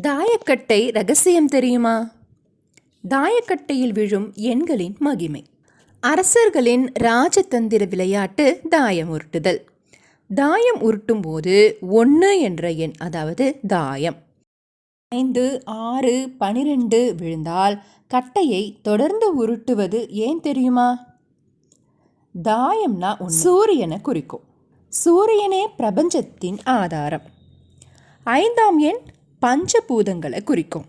தாயக்கட்டை ரகசியம் தெரியுமா? தாயக்கட்டையில் விழும் எண்களின் மகிமை. அரசர்களின் ராஜதந்திர விளையாட்டு தாயம் உருட்டுதல். தாயம் உருட்டும் போது ஒன்று என்ற எண் அதாவது தாயம். ஐந்து ஆறு பனிரெண்டு விழுந்தால் கட்டையை தொடர்ந்து உருட்டுவது ஏன் தெரியுமா? தாயம்னா சூரியனை குறிக்கும். சூரியனே பிரபஞ்சத்தின் ஆதாரம். ஐந்தாம் எண் பஞ்சபூதங்களை குறிக்கும்.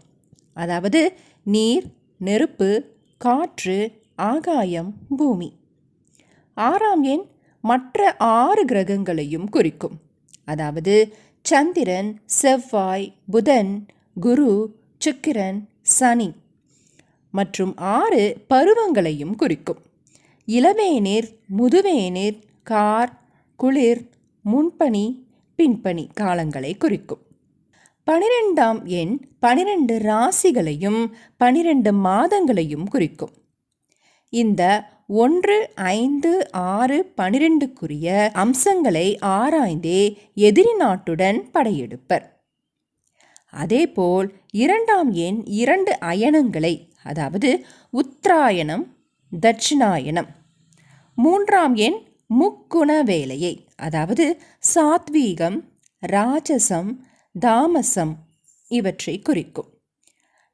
அதாவது நீர் நெருப்பு காற்று ஆகாயம் பூமி. ஆறாம் எண் மற்ற ஆறு கிரகங்களையும் குறிக்கும். அதாவது சந்திரன் செவ்வாய் புதன் குரு சுக்கிரன் சனி. மற்றும் ஆறு பருவங்களையும் குறிக்கும். இளவேநீர் முதுவேநீர் கார் குளிர் முன்பனி பின்பனி காலங்களை குறிக்கும். பனிரெண்டாம் எண் பனிரெண்டு ராசிகளையும் பனிரெண்டு மாதங்களையும் குறிக்கும். இந்த ஒன்று ஐந்து ஆறு பனிரெண்டுக்குரிய அம்சங்களை ஆராய்ந்தே எதிரி நாட்டுடன் படையெடுப்பர். அதேபோல் இரண்டாம் எண் இரண்டு அயனங்களை அதாவது உத்தராயணம் தட்சிணாயனம் மூன்றாம் எண் முக்குண வேலையை அதாவது சாத்வீகம் ராஜசம் தாமசம் இவற்றை குறிக்கும்.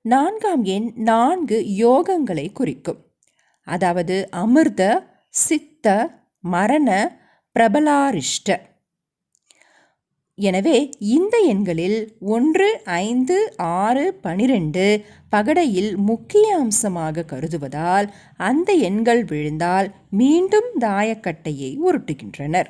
நான்காம் எண் நான்கு யோகங்களை குறிக்கும். அதாவது அமிர்த சித்த மரண பிரபலாரிஷ்ட. எனவே இந்த எண்களில் ஒன்று ஐந்து ஆறு பனிரெண்டு பகடையில் முக்கிய அம்சமாக கருதுவதால் அந்த எண்கள் விழுந்தால் மீண்டும் தாயக்கட்டையை உருட்டுகின்றனர்.